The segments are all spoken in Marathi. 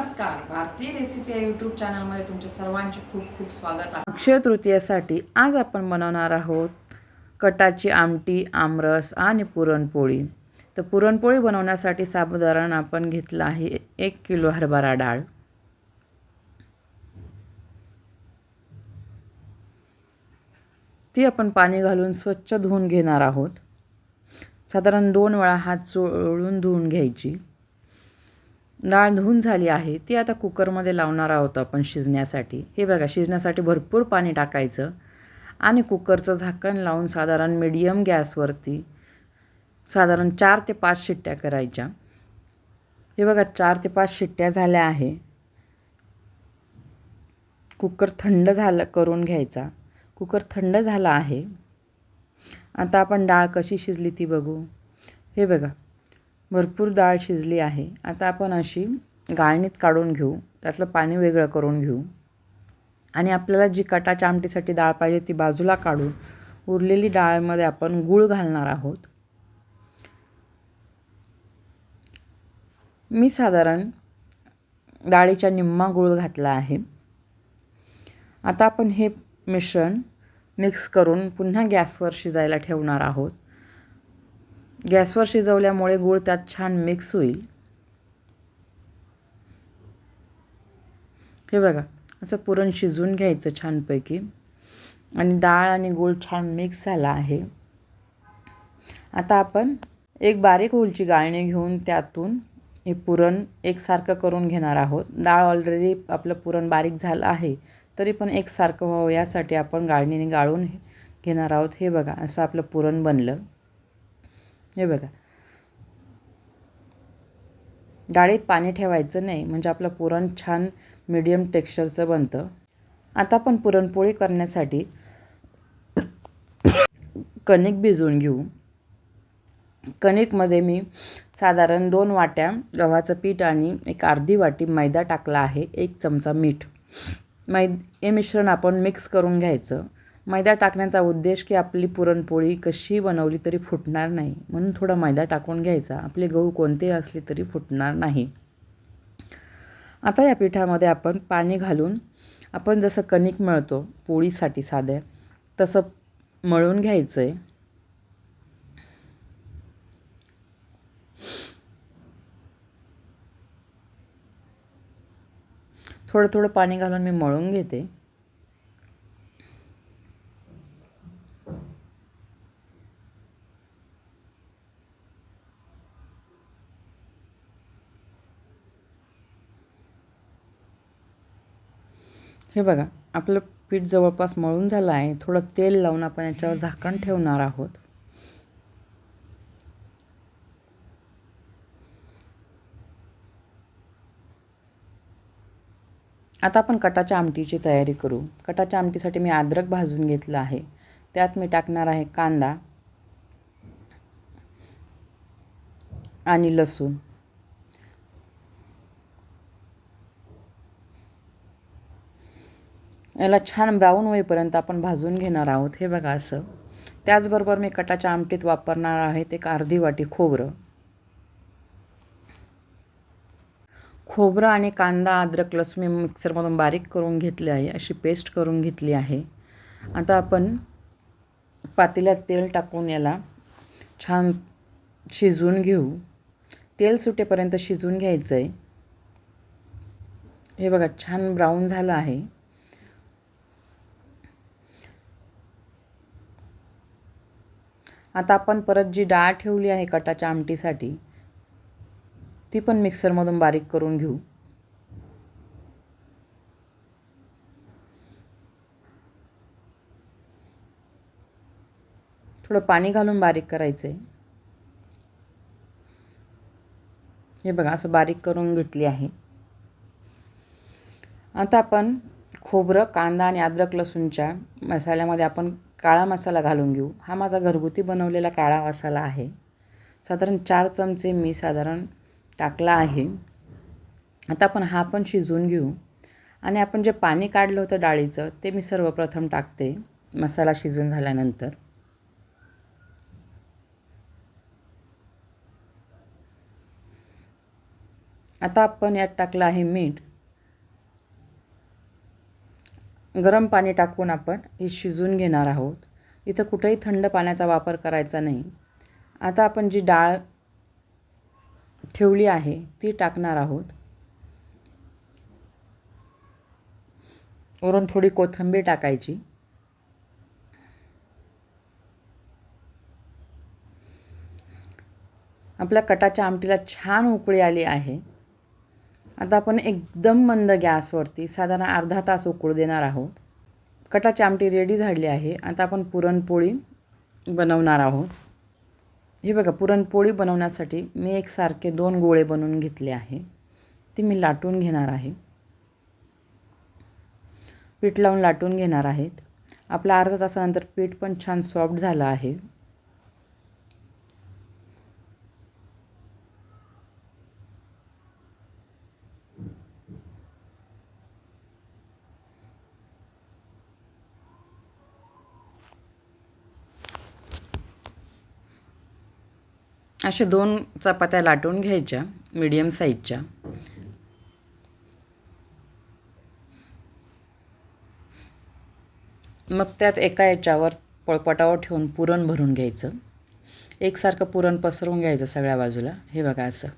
नमस्कार. भारतीय रेसिपी या यूट्यूब चॅनलमध्ये तुमचे सर्वांचे खूप खूप स्वागत आहे. अक्षय तृतीयेसाठी आज आपण बनवणार आहोत कटाची आमटी आमरस आणि पुरणपोळी. तर पुरणपोळी बनवण्यासाठी साधारण आपण घेतलं आहे एक किलो हरभरा डाळ. ती आपण पाणी घालून स्वच्छ धुवून घेणार आहोत. साधारण दोन वेळा हात चोळून धुवून घ्यायची. डाळ धुवून झाली आहे ती आता कुकरमध्ये लावणार आहोत आपण शिजण्यासाठी. हे बघा शिजण्यासाठी भरपूर पाणी टाकायचं आणि कुकरचं झाकण लावून साधारण मिडियम गॅसवरती साधारण चार ते पाच शिट्ट्या करायच्या. हे बघा चार ते पाच शिट्ट्या झाल्या आहे. कुकर थंड झालं करून घ्यायचा. कुकर थंड झाला आहे. आता आपण डाळ कशी शिजली ती बघू. हे बघा भरपूर डाळ शिजली आहे. आता आपण अशी गाळणीत काढून घेऊ. त्यातलं पाणी वेगळं करून घेऊ. आणि आपल्याला जी कटाच्या आमटीसाठी डाळ पाहिजे ती बाजूला काढून उरलेली डाळमध्ये आपण गूळ घालणार आहोत. मी साधारण डाळीच्या निम्मा गूळ घातला आहे. आता आपण हे मिश्रण मिक्स करून पुन्हा गॅसवर शिजायला ठेवणार आहोत. गॅसवर शिजवल्यामुळे गूळ त्यात छान मिक्स होईल. हे बघा असं पुरण शिजवून घ्यायचं छानपैकी. आणि डाळ आणि गूळ छान मिक्स झाला आहे. आता आपण एक बारीक होलची गाळणी घेऊन त्यातून हे पुरण एकसारखं करून घेणार आहोत. डाळ ऑलरेडी आपलं पुरण बारीक झालं आहे तरी पण एकसारखं व्हावं यासाठी आपण गाळणीने गाळून घेणार आहोत. हे बघा असं आपलं पुरण बनलं. हे बघा. डाळीत पाणी ठेवायचं नाही म्हणजे आपलं पुरण छान मिडियम टेक्स्चरचं बनतं. आता आपण पुरणपोळी करण्यासाठी कणिक भिजवून घेऊ. कणिकमध्ये मी साधारण दोन वाट्या गव्हाचं पीठ आणि एक अर्धी वाटी मैदा टाकला आहे एक चमचा मीठ. मै हे मिश्रण आपण मिक्स करून घ्यायचं. मैदा टाकण्याचा उद्देश की आपली पुरणपोळी कशी बनवली तरी फुटणार नाही. म्हणून थोडा मैदा टाकून घ्यायचा. आपले गहू कोणते असले तरी फुटणार नाही. आता या पिठामध्ये आपण पाणी घालून आपण जसं कणिक मळतो पोळीसाठी साध्या तसं मळून घ्यायचं आहे थोडं थोडं पाणी घालून मी मळून घेते. हे बघा आपलं पीठ जवळपास मळून झालं आहे. थोडं तेल लावून आपण याच्यावर झाकण ठेवणार आहोत. आता आपण कटाच्या आमटीची तयारी करू. कटाच्या आमटीसाठी मी अद्रक भाजून घेतलं आहे. त्यात मी टाकणार आहे कांदा आणि लसूण. याला छान ब्राऊन होईपर्यंत आपण भाजून घेणार आहोत. हे बघा असं. त्याचबरोबर मी कटाच्या आमटीत वापरणार आहे एक अर्धी वाटी खोबरं. खोबरं आणि कांदा अद्रक लसूण मी मिक्सरमधून बारीक करून घेतले आहे. अशी पेस्ट करून घेतली आहे. आता आपण पातेल्यात तेल टाकून याला छान शिजवून घेऊ. तेल सुटेपर्यंत शिजवून घ्यायचं आहे हे बघा छान ब्राऊन झालं आहे. आता आपण परत जी डाळ ठेवली आहे कटाच्या आमटीसाठी ती पण मिक्सरमधून बारीक करून घेऊ. थोडं पाणी घालून बारीक करायचं. आहे हे बघा असं बारीक करून घेतली आहे. आता आपण खोबरं कांदा आणि अद्रक लसूणच्या मसाल्यामध्ये आपण काळा मसाला घालून घेऊ. हा माझा घरगुती बनवलेला काळा मसाला आहे. साधारण चार चमचे मी साधारण टाकला आहे. आता आपण हा पण शिजवून घेऊ. आणि आपण जे पाणी काढलं होतं डाळीचं ते मी सर्वप्रथम टाकते मसाला शिजून झाल्यानंतर. आता आपण यात टाकलं आहे मीठ. गरम पाणी टाकून आपण हे शिजवून घेणार आहोत. इथं कुठेही थंड पाण्याचा वापर करायचा नाही. आता आपण जी डाळ ठेवली आहे ती टाकणार आहोत. वरून थोडी कोथिंबीर टाकायची. आपल्या कटाच्या आमटीला छान उकळी आली आहे. आता आपण एकदम मंद गॅसवरती साधारण अर्धा तास उकळू देणार आहोत. कटाची आमटी रेडी झाली आहे. आता आपण पुरणपोळी बनवणार आहोत. हे बघा पुरणपोळी बनवण्यासाठी मी एकसारखे दोन गोळे बनवून घेतले आहे. ती मी लाटून घेणार आहे. पीठ लावून लाटून घेणार आहेत. आपला अर्धा तासानंतर पीठ पण छान सॉफ्ट झालं आहे. अशा दोन चपात्या लाटून घ्यायच्या मीडियम साईजच्या मग त्यात एका याच्यावर पळपटावर ठेवून पुरण भरून घ्यायचं. एकसारखं पुरण पसरवून घ्यायचं सगळ्या बाजूला. हे बघा असं.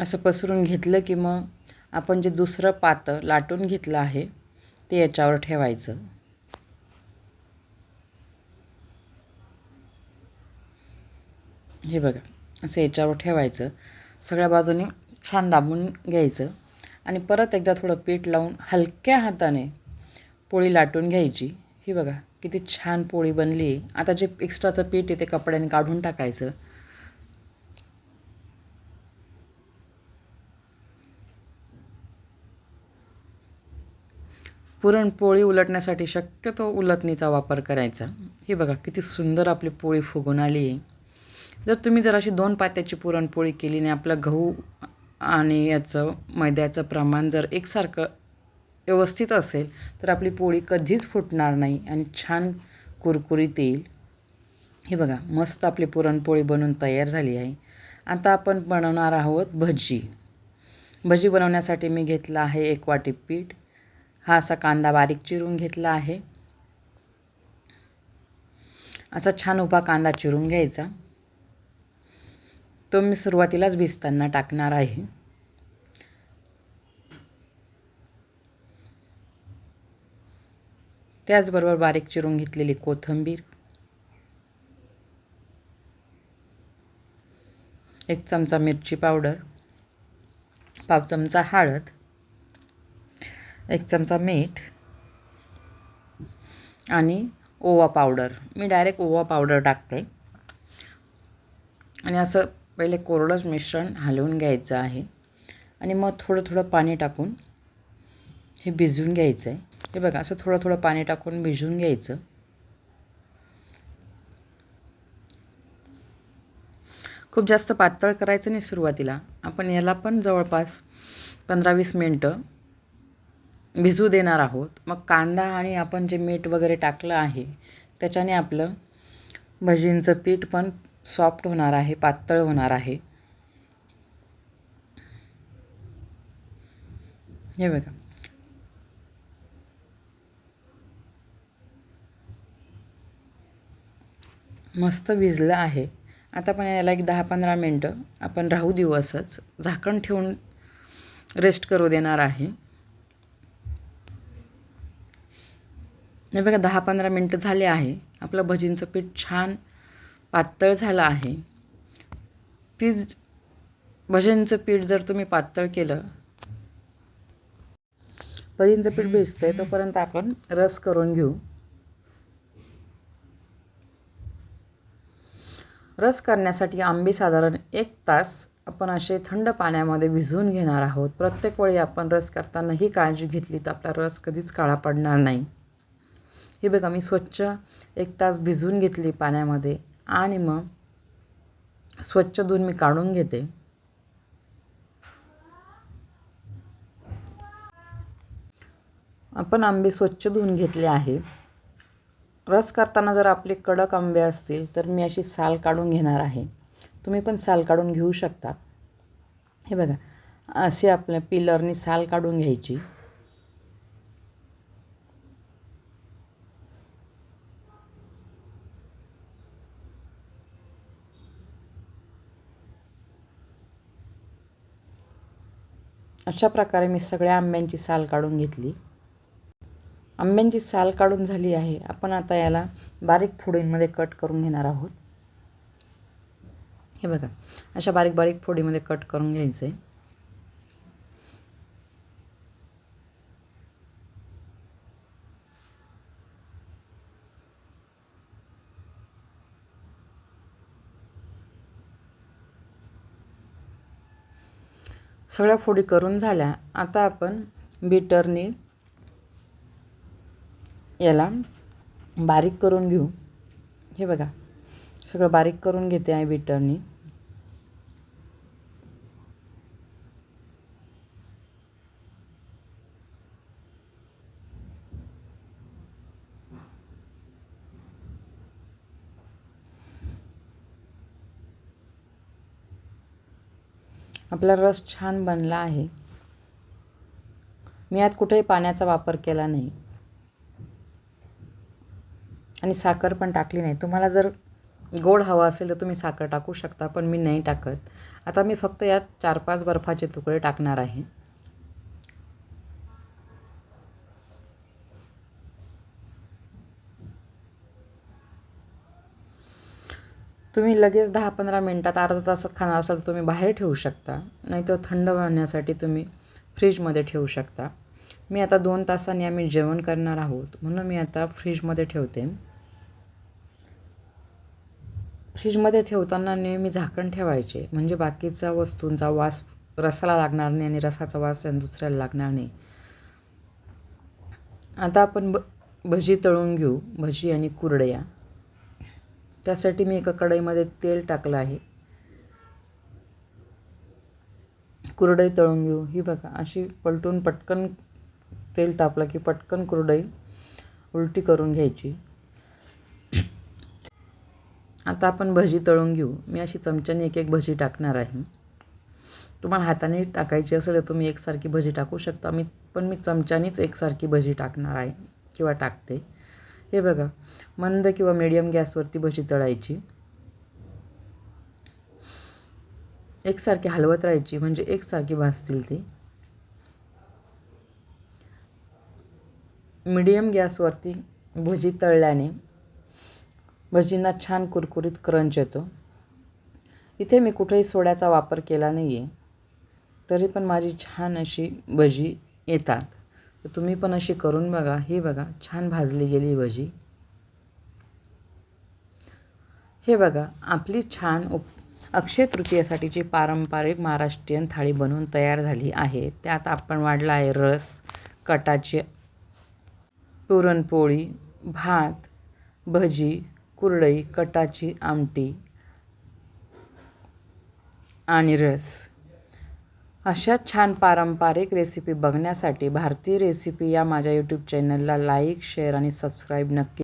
असं पसरून घेतलं की मग आपण जे दुसरं पातं लाटून घेतलं आहे ते याच्यावर ठेवायचं. हे बघा असं याच्यावर ठेवायचं. सगळ्या बाजूने छान दाबून घ्यायचं आणि परत एकदा थोडं पीठ लावून हलक्या हाताने पोळी लाटून घ्यायची. ही बघा किती छान पोळी बनली. आहे आता जे एक्स्ट्राचं पीठ आहे ते कपड्याने काढून टाकायचं. पुरणपोळी उलटण्यासाठी शक्यतो उलटणीचा वापर करायचा. हे बघा किती सुंदर आपली पोळी फुगून आली आहे. जर तुम्ही जर अशी दोन पात्याची पुरणपोळी केली आणि आपलं गहू आणि याचं मैद्याचं प्रमाण जर एकसारखं व्यवस्थित असेल तर आपली पोळी कधीच फुटणार नाही आणि छान कुरकुरीत येईल. हे बघा मस्त आपली पुरणपोळी बनवून तयार झाली आहे. आता आपण बनवणार आहोत भजी. भजी बनवण्यासाठी मी घेतला आहे एक वाटी पीठ हा असा कांदा बारीक चिरून घेतला आहे. असा छान उभा कांदा चिरून घ्यायचा. तो मी सुरुवातीलाच भिजताना टाकणार आहे. त्याचबरोबर बारीक चिरून घेतलेली कोथिंबीर. एक चमचा मिरची पावडर. पाव चमचा हळद. एक चमचा मीठ आणि ओवा पावडर. मी डायरेक्ट ओवा पावडर टाकते. आणि असं पहिले कोरडंच मिश्रण हलवून घ्यायचं आहे. आणि मग थोडं थोडं पाणी टाकून हे भिजवून घ्यायचं आहे हे बघा असं थोडं थोडं पाणी टाकून भिजवून घ्यायचं. खूप जास्त पातळ करायचं नाही सुरुवातीला. आपण याला पण जवळपास पंधरा वीस मिनटं भिजू देणार आहोत. मग कांदा आणि आपण जे मीठ वगैरे टाकलं आहे त्याच्याने आपलं भजींचं पीठ पण सॉफ्ट होणार आहे पातळ होणार आहे. हे बघा. मस्त भिजलं आहे. आता पण याला एक दहा पंधरा मिनटं. आपण राहू देऊ असंच. झाकण ठेवून रेस्ट करू देणार आहे. हे बघा दहा पंधरा मिनटं झाले आहे. आपलं भजींचं पीठ छान पातळ झालं आहे. तीच भजींचं पीठ जर तुम्ही पातळ केलं भजींचं पीठ भिजतं आहे तोपर्यंत आपण रस करून घेऊ. रस करण्यासाठी आंबे साधारण एक तास आपण असे थंड पाण्यामध्ये भिजवून घेणार आहोत. प्रत्येक वेळी आपण रस करताना ही काळजी घेतली तर आपला रस कधीच काळा पडणार नाही. हे बघा मी स्वच्छ एक तास भिजवून घेतली पाण्यामध्ये आणि मग स्वच्छ दूध मी काढून घेते. आपण आंबे स्वच्छ धुवून घेतले आहे. रस करताना जर आपले कडक आंबे असतील तर मी अशी साल काढून घेणार आहे. तुम्ही पण साल काढून घेऊ शकता. हे बघा अशी आपल्या पिलरनी साल काढून घ्यायची. अशा प्रकारे मी सगळ्या आंब्यांची साल काढून घेतली. आंब्यांची साल काढून झाली आहे. आपण आता याला बारीक फोडींमध्ये कट करून घेणार आहोत. हे बघा अशा बारीक बारीक फोडीमध्ये कट करून घ्यायचं. आहे सगळ्या फोडी करून झाल्या. आता आपण बीटरने याला बारीक करून घेऊ. हे बघा. सगळं बारीक करून घेते आहे बीटरनी. आपला रस छान बनला आहे. मी यात कुठेही पाण्याचा वापर केला नाही. आणि साखर पण टाकली नाही. तुम्हाला जर गोड हवा असेल तर तुम्ही साखर टाकू शकता पण मी नाही टाकत. आता मी फक्त यात चार पाच बर्फाचे तुकडे टाकणार आहे. तुम्ही लगेच दहा पंधरा मिनटात अर्धा तासात खाणार असाल तर तुम्ही बाहेर ठेवू शकता. नाहीतर थंड होण्यासाठी तुम्ही फ्रीजमध्ये ठेवू शकता. मी आता दोन तासांनी आम्ही जेवण करणार आहोत. म्हणून मी आता फ्रीजमध्ये ठेवते. फ्रीजमध्ये ठेवताना नेहमी झाकण ठेवायचे. म्हणजे बाकीच्या वस्तूंचा वास रसाला लागणार नाही आणि रसाचा वास दुसऱ्याला लागणार नाही. आता आपण ब भजी तळून घेऊ. भजी आणि कुरडया. त्यासाठी मी एका कढईमध्ये तेल टाकलं आहे. कुरडई तळून घेऊ. ही बघा अशी पलटून पटकन तेल तापलं की पटकन कुरडई उलटी करून घ्यायची. आता आपण भजी तळून घेऊ. मी अशी चमच्याने एक एक भजी टाकणार आहे. तुम्हाला हाताने टाकायची असेल तर तुम्ही एकसारखी भजी टाकू शकता. मी पण मी चमच्यानेच एकसारखी भजी टाकणार आहे किंवा टाकते. हे बघा मंद किंवा मीडियम गॅसवरती भजी तळायची. एकसारखी हलवत राहायची म्हणजे एकसारखी भाजतील ती. मीडियम गॅसवरती भजी तळल्याने भजींना छान कुरकुरीत क्रंच येतो. इथे मी कुठेही सोड्याचा वापर केला नाही आहे तरी पण माझी छान अशी भजी येतात. तर तुम्ही पण अशी करून बघा. ही बघा छान भाजली गेली भजी. हे बघा आपली छान उप अक्षय तृतीयासाठीची पारंपरिक महाराष्ट्रीयन थाळी बनवून तयार झाली आहे. त्यात आपण वाढला आहे रस कटाची पुरणपोळी भात भजी कुरडई कटाची आमटी आणि रस. अशा छान पारंपरिक रेसिपी बघण्यासाठी भारतीय रेसिपी या माझ्या यूट्यूब चॅनलला लाईक शेअर आणि सबस्क्राईब नक्की